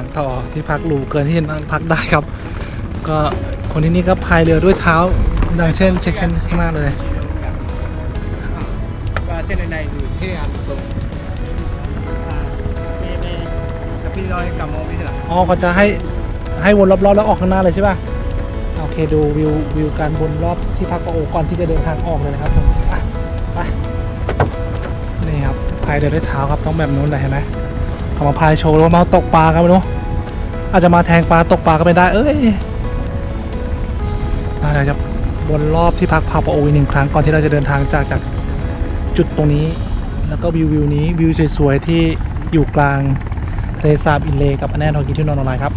ทางต่อที่พักหรูเกินที่จะนั่งพักได้ครับ ก็คนที่นี่ก็พายเรือด้วยเท้าดังเช่นเช็คเช่นข้างหน้าเลยว่าเส้นในอยู่ที่อันตรงมเมกับพี่น้อยกับโมไม่ใช่หรออ๋อก็จะให้ให้วนรอบๆแล้วออกข้างหน้าเลยใช่ป่ะโอเคดูวิววิวการวนรอบที่พักโอก่อนที่จะเดินทางออกเลยนะครับผมไปนี่ครับพายเดินด้วยเท้าครับต้องแบบนู้นเลยเห็นไหม เขามาพายโชว์แล้วมาตกปลากันไม่รู้อาจจะมาแทงปลาตกปลาก็ไม่ได้ เอ้ยอะเดี๋ยวจะวนรอบที่พักพาปะโออีกหนึ่งครั้งก่อนที่เราจะเดินทางจากจากจุดตรงนี้ แล้วก็วิววิวนี้วิวสวยๆที่อยู่กลางทะเลสาบอินเลกับอันแนนทองกินที่นอนออนไลน์ครับ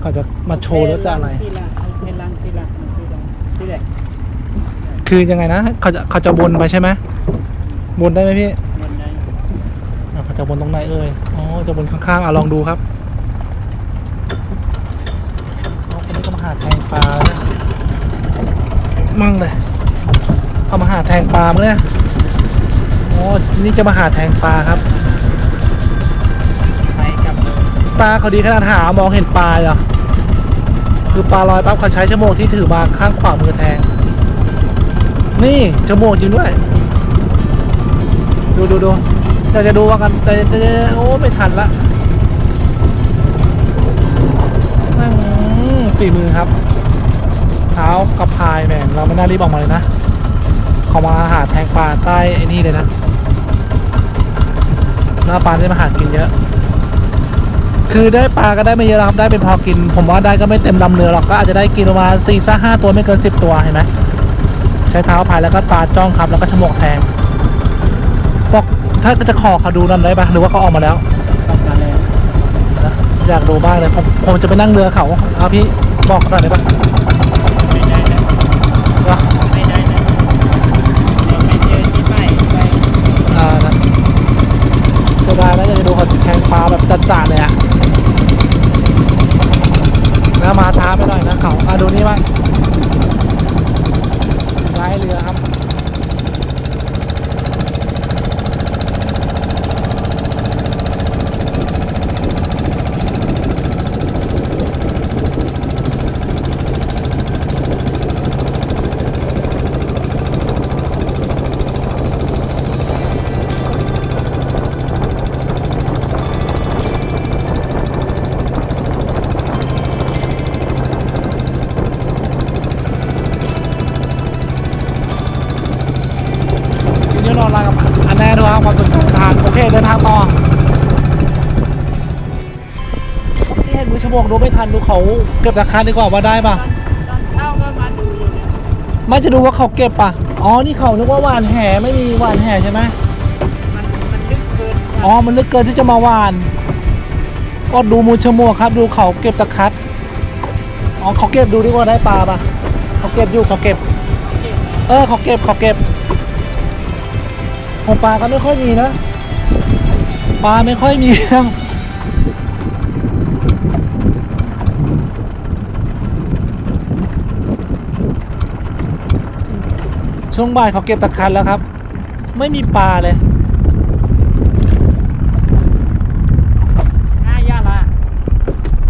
เขาจะมาโชว์แล้วจะอะไร คือยังไงนะเขาจะเขาจะวนไปใช่ไหมวนได้ไหมพี่มันในอะเขาจะวนตรงไหนเอ่ยอ๋อจะวนข้างๆอะลองดูครับอ๋อคนนี้ก็มาหาแทงปลาเนี่ยมั่งเลยเขามาหาแทงปลามั้งเนี่ยอ๋อนี่จะมาหาแทงปลาครับไปกับโมปลาเขาดีขนาดหามองเห็นปลาเหรอคือปลาลอยปั๊บเขาใช้ชั่วโมงที่ถือมาข้างขวามือแทง นี่ชั่วโมงจริงด้วย ดูดูดูเราจะดูว่ากันแต่จะโอ้ไม่ทันละนั่งฝีมือครับ เท้ากับพายแม่งเราไม่น่ารีบออกมาเลยนะขามาหาแทงปลาใต้ไอ้นี่เลยนะหน้าปลาจะมาหากินเยอะ คือได้ปลาก็ได้ไม่เยอะครับได้เป็นพอกิน ผมว่าได้ก็ไม่เต็มลำเรือหรอกก็อาจจะได้กินประมาณสี่ซ่าห้าตัวไม่เกินสิบตัวเห็นไหม ช้เท้าพายแล้วก็ตาจ้องครับแล้วก็ชะโมกแทงบอกถ้าจะขอเขาดูนั่นได้ปะหรือว่าเขาออกมาแล้วกลับมาแล้วนะอยากดูบ้างเลยผมผมจะไปนั่งเรือเขาเอาพี่บอกหน่อยได้ปะไม่ได้นะเนาะไม่ได้นะไปเจอที่ใหม่ไปอ่านะเสียดายนะอยากจะดูเขาแทงปลาแบบจัดๆเลยอะแล้วมาช้าไปหน่อยนะเขาอะดูนี่บ้างย้าย เรือครับ ทีนี้นอนรางกับอันแน่ด้วยครับความสนใจทางโอเคเดินทางต่อเห็นมือชั่ วโมงดูไม่ทันดูเขาเก็บราคาดีกว่าว่าได้ปะตอนเช้าก็มาดูอยู่เนี่ยไม่จะดูว่าเขาเก็บปะอ๋อนี่เขานึกว่าหวานแห่ไม่มีหวานแห่ใช่ไหมมันมันลึกเกินอ๋อมันลึกเกินที่จะมาหวานก็ดูมือชั่วโมงครับ ดูเขาเก็บตะคัดอ๋อเขาเก็บดูดีกว่าได้ปลาปะเขาเก็บอยู่เขาเก็บ เออเขาเก็บเขาเก็บของปลาก็ไม่ค่อยมีนะปลาไม่ค่อยมี ช่วงบ่ายเขาเก็บตะคันแล้วครับ ไม่มีปลาเลยห้ายาละ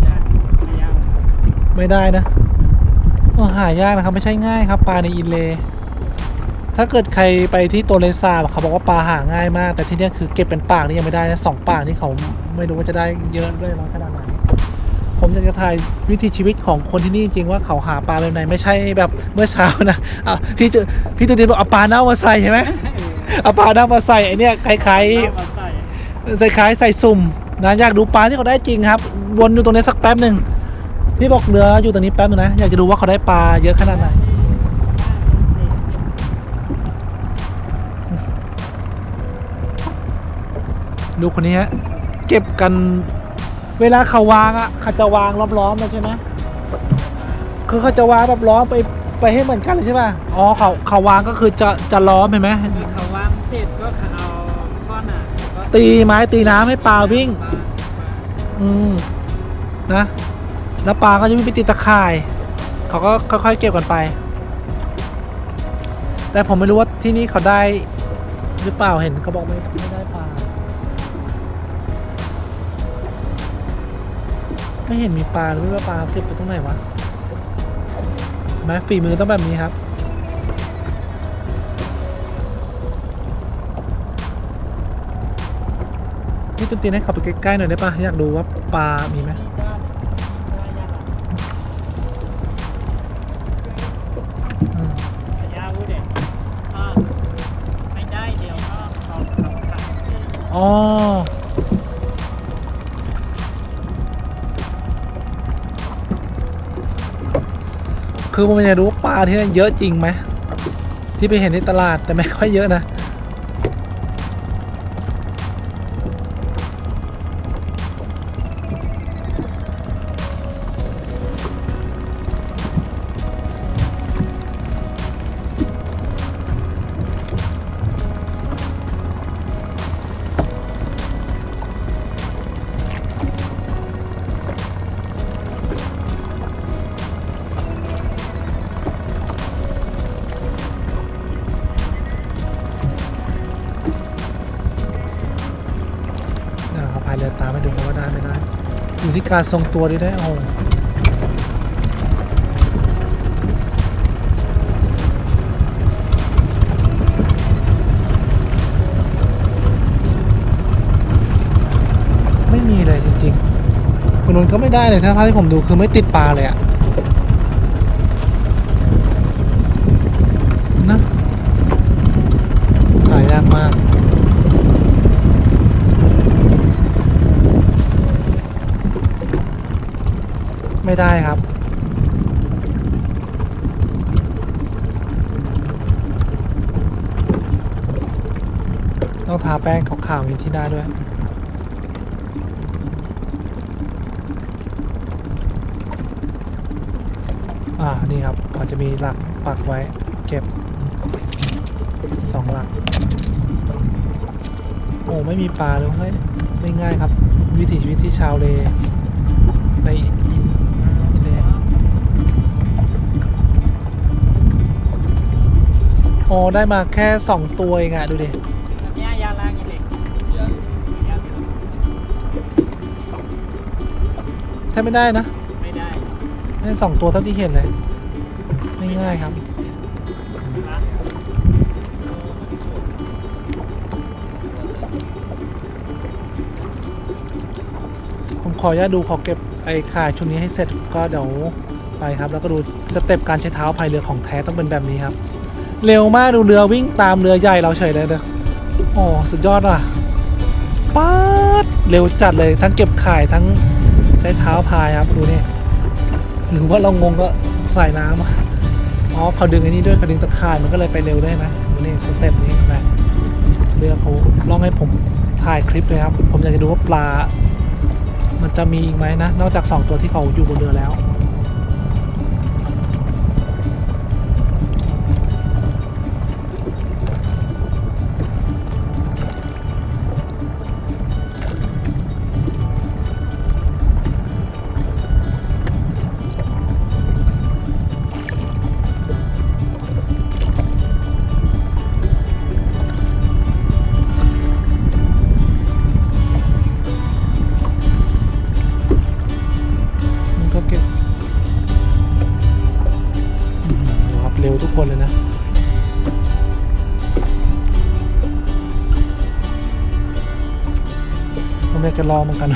ยาห้ายาไม่ได้นะโอ้หายากนะครับ ไม่ใช่ง่ายครับ ปลาในอินเลย์ถ้าเกิดใครไปที่โตเลซาเขาบอกว่าปลาหาง่ายมาก แต่ที่เนี่ยคือเก็บเป็นปากนี่ยังไม่ได้นะสองปากนี่เขาไม่รู้ว่าจะได้เยอะด้วยน้อยขนาดไหน ผมอยากจะถ่ายวิถีชีวิตของคนที่นี่จริงว่าเขาหาปลาแบบไหนไม่ใช่แบบเมื่อเช้านะอะพี่จุพี่ตุตินบอกเอาปลาเน่ามาใส่ใช่ไหมเอาปลาเน่ามาใส่ไอเนี่ยคล้ายๆเอามาใส่ใส่คล้ายใส่สุ่มนะอยากดูปลาที่เขาได้จริงครับ วนอยู่ตรงนี้สักแป๊บหนึ่งพี่บอกเรืออยู่ตรงนี้แป๊บหนึงนะอยากจะดูว่าเขาได้ปลาเยอะขนาดไหนดูคนนี้ฮะเก็บกัน เวลาเขาวางอะเขาจะวางล้อมๆเลยใช่ไหมคือเขาจะวางแบบล้อมไปไปให้เหมือนกันเลยใช่ป่ะอ๋อเขาเขาวางก็คือจะจะล้อมเห็นไหมเขาวางเสร็จก็เอาก้อนอะก็ตีไม้ตีน้ำให้ปลาวิ่งปลาอืมนะ แล้วปลาก็จะวิ่งไปติดตะข่าย เขาก็ค่อยๆเก็บกันไปแแต่ผมไม่รู้ว่าที่นี่เขาได้หรือเปล่าเห็นเขาบอกไม่ไม่ได้ปลา ไม่เห็นมีปลาเลยไม่รู้ว่าปลาเก็บไปตรงไหนวะเห็นไหมฝีมือต้องแบบนี้ครับ นี่ตุนตีนให้เขาไปใกล้ๆหน่อยได้ปะอยากดูว่าปลา มีไหมนี่ก็ได้ยากอะอื คือผมอยากรู้ปลาที่นั่นเยอะจริงไหมที่ไปเห็นในตลาดแต่ไม่ค่อยเยอะนะายตามไปดูกันว่าได้ไม่ได้ อยู่ที่การทรงตัวดีได้โอ้โไม่มีเลยจริงๆคนนู้นก็ไม่ได้เลยถ้าที่ผมดูคือไม่ติดปลาเลยอะถ่ายยากมาก ไม่ได้ครับ ต้องทาแป้งขาวๆอย่างที่ได้ด้วยอ่า นี่ครับเขาจะมีหลักปักไว้เก็บสองหลัก โอ้ ไม่มีปลาเลยเฮ้ยไม่ง่ายครับ วิถีชีวิตที่ชาวเลใน ได้มาแค่สองตัวเองอะดูดิอันเนี้ยยาลางอย่างเด็กยาเยอะแทบไม่ได้นะ ไม่ได้ได้สองตัวเท่าที่เห็นเลยไม่ง่ายครับนะผมขออนุญาตดูขอเก็บไอ้ข่ายชุดนี้ให้เสร็จก็เดี๋ยวไปครับ แล้วก็ดูสเต็ปการใช้เท้าพายเรือของแท้ต้องเป็นแบบนี้ครับ เร็วมากดูเรือวิ่งตามเรือใหญ่เราเฉยเลยเด้อโอ้สุดยอดว่ะป๊าดเร็วจัดเลยทั้งเก็บข่ายทั้งใช้เท้าพายครับดูนี่หรือว่าเรางงก็ใส่น้ำอ๋อเขาดึงไอ้นี้ด้วยเขาดึงตะข่ายมันก็เลยไปเร็วได้ไหมดูนี่สเต็ปนี้นะเรือเขาลองให้ผมถ่ายคลิปเลยครับ ผมอยากจะดูว่าปลา มันจะมีอีกไหมนะ นอกจาก 2 ตัวที่เขาอยู่บนเรือแล้ว ลองเหมือนกัน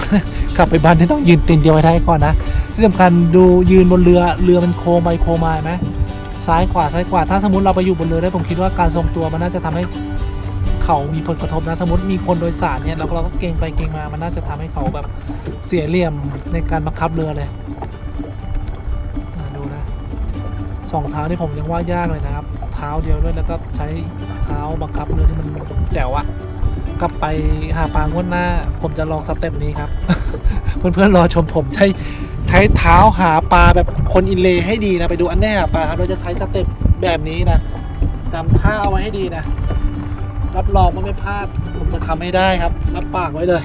กลับไปบ้านที่ต้องยืนตีนเดียวให้ได้ก่อนนะที่สำคัญดูยืนบนเรือเรือมันโค้งไปโค้งมาไหมซ้ายขวาซ้ายขวาถ้าสมมติเราไปอยู่บนเรือได้ผมคิดว่าการทรงตัวมันน่าจะทำให้เขามีผลกระทบนะสมมติมีคนโดยสารเนี่ยเราก็เราก็เก่งไปเก่งมามันน่าจะทำให้เขาแบบเสียเหลี่ยมในการบังคับเรือเลยดูนะสองเท้าที่ผมยังว่ายากเลยนะครับ เท้าเดียวด้วยแล้วก็ใช้เท้าบังคับเรือที่มันแจ๋วอะ กลับไปหาปลางวดหน้า ผมจะลองสเต็ปนี้ครับ เพื่อนๆรอชมผมใช้ใช้เท้าหาปลาแบบคนอินเลยให้ดีนะไปดูอันแน่หาปลาครับเราจะใช้สเต็ปแบบนี้นะจำท่าเอาไว้ให้ดีนะรับรองว่าไม่พลาดผมจะทำให้ได้ครับรับปากไว้เลย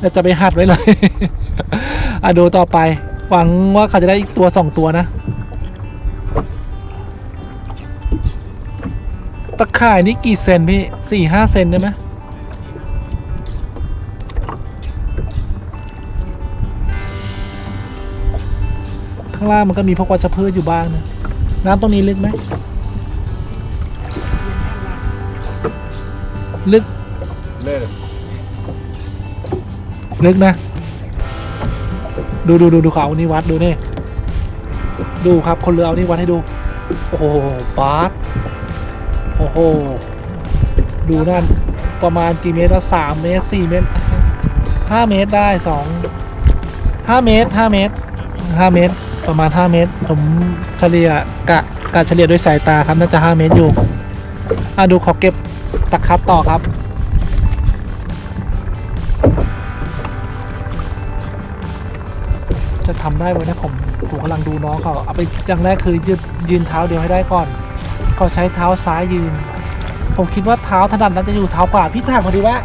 แล้วจะไปหัดไว้เลยอะดูต่อไป หวังว่าเขาจะได้อีกตัวสองตัวนะตะข่ายนี่กี่เซนพี่สี่ห้าเซนได้ไหม ข้างล่างมันก็มีพวกวัชพืชอยู่บ้างนะน้ำตรงนี้ลึกไหมลึกเลิกลึกนะ ดูดูดูดูเขาอานี่วัดดูนี่ดูครับคนเรือเอานี่วัดให้ดู โอ้โหปาร์ตโอ้โหดูนั่นประมาณกี่เมตรละสามเมตรสี่เมตรห้าเมตรได้สองห้าเมตรห้าเมตรห้าเมตร ประมาณห้าเมตร ผมเฉลี่ยกะกะเฉลี่ยด้วยสายตาครับน่าจะห้าเมตรอยู่อะดูขอเก็บตะครับต่อครับจะทำได้ไหมนะผมผมกำลังดูน้องเขาเอาไปอย่างแรกคือยืนยืนเท้าเดียวให้ได้ก่อนเขาใช้เท้าซ้ายยืน ผมคิดว่าเท้าถนัดนั้นจะอยู่เท้าขวาพี่ถามพอดีว่า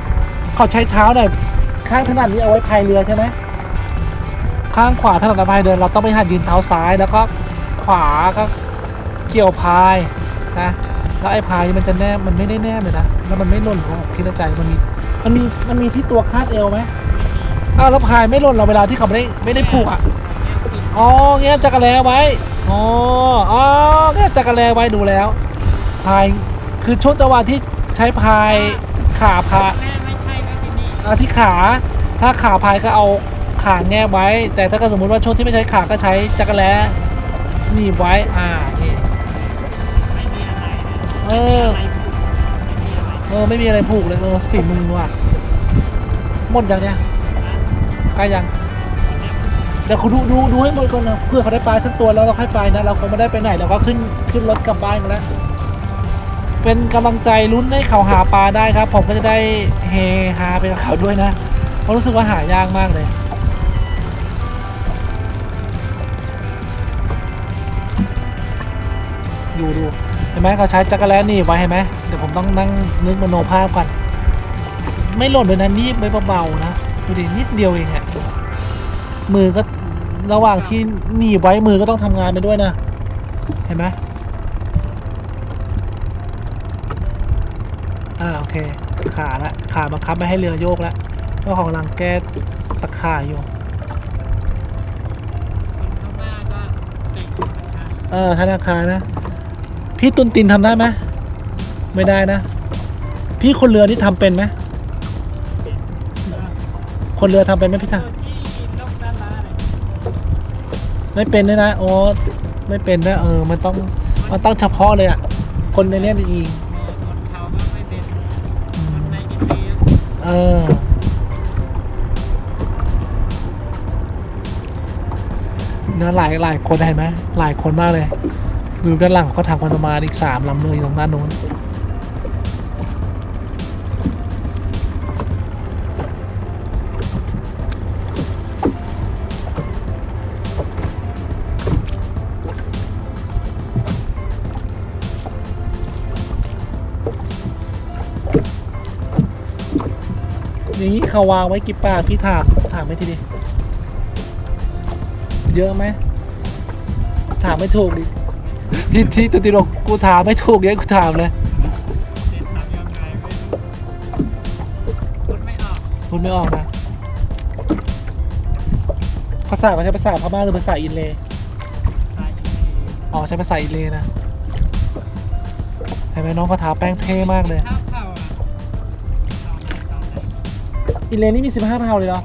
เขาใช้เท้าเนี่ยข้างถนัดนี้เอาไว้พายเรือใช่ไหม ข้างขวาถนัดพายเรือเราต้องไปหัดยืนเท้าซ้ายแล้วก็ขวาก็เกี่ยวพายนะแล้วไอ้พายมันจะแนบมันไม่ได้แนบเลยนะแล้วมันไม่หล่นผมคิดในใจมันมีมันมีมันมีที่ตัวคาดเอวไหมอ้าวแล้วพายไม่หล่นเราเวลาที่เขาไม่ได้ไม่ได้ผูกอะอ๋อเงี้ยจักรแลไว้อ๋ออ๋อเงี้ยจักรแลไว้ดูแล้วพายคือช่วงจังหวะที่ใช้พายขาพาแม่ไม่ใช่แล้วที่นี่อะที่ขาถ้าขาพายก็เอา ขาแงบไว้ แต่ถ้าก็สมมุติว่าช่วงที่ไม่ใช้ขาก็ใช้จักรแลหนีบไว้ อ่า นี่ ไม่มีอะไรนะเออไม่มีอะไรเออ ไม่มีอะไรผูกเลย เออสปีดมือว่ะ หมดยังเนี่ยใกล้ยังเดี๋ยวเขาดูดูดูให้หมดก่อนนะเพื่อเขาได้ปลาสักตัวแล้วเราค่อยไปนะ เราคงไม่ได้ไปไหนเราก็ขึ้นขึ้นรถกลับบ้านกันแล้วเป็นกำลังใจลุ้นให้เขาหาปลาได้ครับ ผมก็จะได้เฮฮาไปกับเขาด้วยนะเพราะรู้สึกว่าหายากมากเลย ดูดูเห็นไหมเขาใช้จักรแลหนี่ไว้เห็นไหมเดี๋ยวผมต้องนั่งนึกมโนภาพก่อนไม่หล่นเลยนะนีบไว้เบาๆนะดูดินิดเดียวเองอะมือก็ระหว่างที่หนีบไว้มือก็ต้องทำงานไปด้วยนะเห็นไหมอ่าโอเคขาละขาบังคับไม่ให้เรือโยกแล้วเพราะของกำลังแก้ตะข่ายอยู่คนข้างหน้าก็เก่งนะคะเออธนาคารนะ พี่ตุนตินทำได้ไหมไม่ได้นะ พี่คนเรือนี่ทำเป็นไหมคนเรือทำเป็นไหมพี่เจทาอที่นกดาราเลยไม่เป็นด้วยนะโอ้ไม่เป็นนะเออ มันต้องมันต้องเฉพาะเลยอะ คนในเนี้ยจริงเออนเขาก็ไม่เป็นๆอืคมนในอินเดียเออนะหลายหลายคนเห็นไหมหลายคนมากเลย วิวด้านหลังเขาทำกันประมาณอีกสามลำเลยตรงด้านนู้นอย่างนี้เขาวางไว้กี่ปากพี่ถามถามไม่ทีดิเยอะไหมถามไม่ถูกดิ ที่ที่ตุติโรกกูถามไม่ถูกเยอะกูถามเลยเด็ดทำยังไงไม่รู้คุณไม่ออกพูดไม่ออกนะภาษาเขาใช้ภาษาพม่าหรือภาษาอินเลย์สายอินเดียอ๋อใช้ภาษาอินเลย์นะเห็นไหมน้องเขาทาแป้งเท่มากเลยข้าวเผาอะเอาไหนเอาไหนอินเลย์นี่มี15เผ่าเลยเหรอ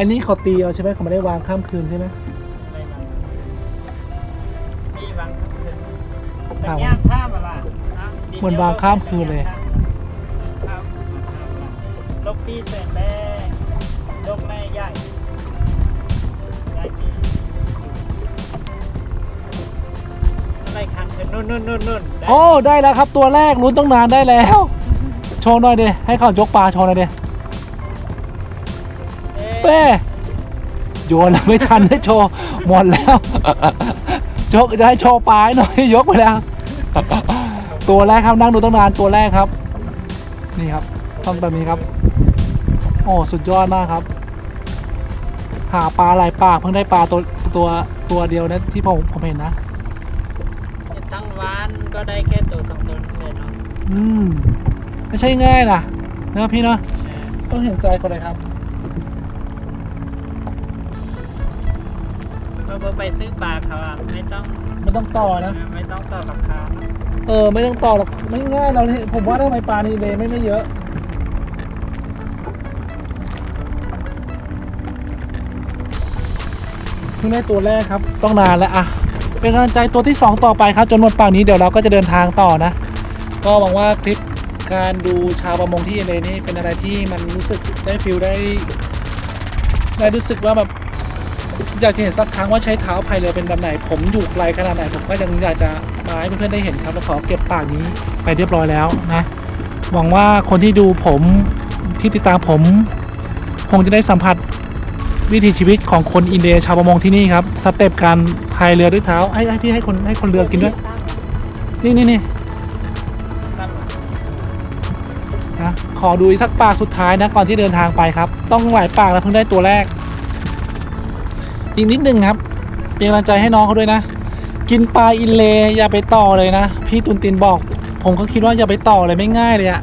ออันนี้เขาตีเอาใช่ไหมเขาไม่ได้วางข้ามคืนใช่ไหมไม่มานี่วางข้ามคืนแต่ครับย่างข้ามมาละะเหมือนวางข้ามคืนเลยข้ามคืนมาข้ามละลกพี่เสร็จแล้วลกแม่ใหญ่ใหญ่พี่อะไรขังกันนู่นนู่นนู่นนู่นได้โอ้ได้แล้วครับตัวแรกลุ้นต้องนานได้แล้วโชว์หน่อยเดให้เขายกปลาโชว์หน่อยเด เอ๊ะเป้โยนแล้วไม่ทันได้โชว์หมดแล้วยกจะให้โชว์ปลาให้หน่อยยกไปแล้ว ตัวแรกครับนั่งดูตั้งนานตัวแรกครับ นี่ครับต้องแบบนี้ครับ โอ้สุดยอดมากครับ หาปลาหลายปากเพิ่งได้ปลาตัวตัวตัวเดียวนะที่ผมผมเห็นนะตั้งวานก็ได้แค่ตัวสองตัวนี่เลยเนาะอืมไม่ใช่ง่ายนะเนอะพี่เนาะต้องเห็นใจคนเลยครับ เราไปซื้อปลาเขาอะไม่ต้องไม่ต้องต่อนะ ไม่ต้องต่อกับเขาเออ ไม่ต้องต่อหรอกไม่ง่ายเราเนี่ยผมว่าทำไมปลาในเลไม่ไม่เยอะ เพิ่งได้ตัวแรกครับ ต้องนานแล้วอะเป็นกำลังใจตัวที่ 2 ต่อไปครับ จนหมดปากนี้เดี๋ยวเราก็จะเดินทางต่อนะ ก็หวังว่าคลิปการดูชาวประมงที่เอเลนี่เป็นอะไรที่มันรู้สึกได้ฟิลได้ได้รู้สึกว่าแบบ อยากจะเห็นสักครั้งว่าใช้เท้าพายเรือเป็นแบบไหน ผมอยู่ไกลขนาดไหนผมก็ยังอยากจะมาให้เพื่อนๆได้เห็นครับแล้วขอเก็บปากนี้ไปเรียบร้อยแล้วนะหวังว่าคนที่ดูผมที่ติดตามผม คงจะได้สัมผัสวิถีชีวิตของคนอินเดียชาวประมงที่นี่ครับสเต็ปการพายเรือด้วยเท้าให้ให้พี่ให้คนให้คนเรือกินด้วย นี่นี่นี่นะขอดูอีกสักปากสุดท้ายนะก่อนที่เดินทางไปครับ ต้องหลายปากแล้วเพิ่งได้ตัวแรก อีกนิดนึงครับเป็นกำลังใจให้น้องเขาด้วยนะ กินปลาอินเลอย่าไปต่อเลยนะ พี่ตุนตินบอก ผมก็คิดว่าอย่าไปต่อเลยไม่ง่ายเลยอะ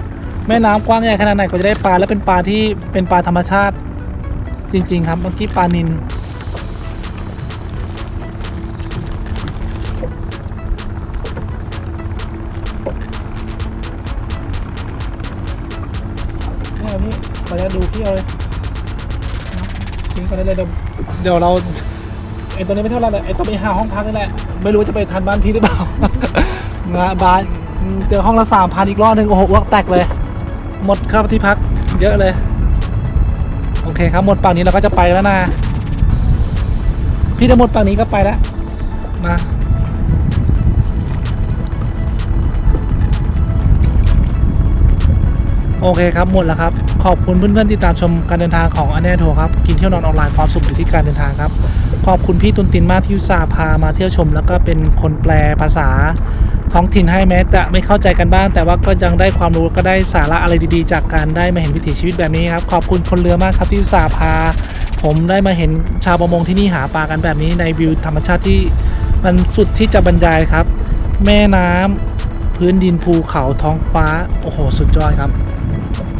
แม่น้ำกว้างใหญ่ขนาดไหนก็จะได้ปลาแล้วเป็นปลาที่เป็นปลาธรรมชาติ จริง ๆ ครับเมื่อกี้ปลานินเนี่ยพี่ขอจะดูพี่เอาเลยทิ้งไปได้เลยเดี๋ยวเดี๋ยวเรา ไอตัวนี้ไม่เท่าไรเลยไอตัวไปหาห้องพักนี่แหละไม่รู้ว่าจะไปทันบ้านพี่หรือเปล่านะบ้านเจอห้องละสามพันอีกรอบหนึ่งโอ้โหอ้วกแตกเลย หมดค่าที่พักเยอะเลย โอเคครับหมดฝั่งนี้เราก็จะไปแล้วนะ พี่ถ้าหมดฝั่งนี้ก็ไปแล้วนะโอเคครับหมดแล้วครับ ขอบคุณเพื่อนๆที่ตามชมการเดินทางของอันเนโทครับ กินเที่ยวนอนออนไลน์ความสุขอยู่ที่การเดินทางครับ ขอบคุณพี่ตุนตินมากที่อุตส่าห์พามาเที่ยวชม แล้วก็เป็นคนแปลภาษาท้องถิ่นให้แม้จะไม่เข้าใจกันบ้าง แต่ว่าก็ยังได้ความรู้ก็ได้สาระอะไรดีๆ จากการได้มาเห็นวิถีชีวิตแบบนี้ครับขอบคุณคนเรือมากครับที่อุตส่าห์พา ผมได้มาเห็นชาวประมงที่นี่หาปลากันแบบนี้ในวิวธรรมชาติที่มันสุดที่จะบรรยายครับ แม่น้ำพื้นดินภูเขาท้องฟ้าโอ้โหสุดยอดครับ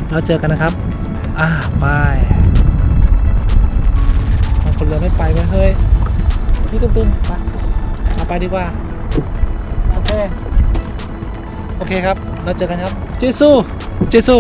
แล้วเจอกันนะครับ อ่าบาย คนเรือไม่ไปไหมเฮ้ยพี่ตึ้งๆไปเอาไปดีกว่า โอเค โอเคครับแล้วเจอกันครับ เจซูเจซู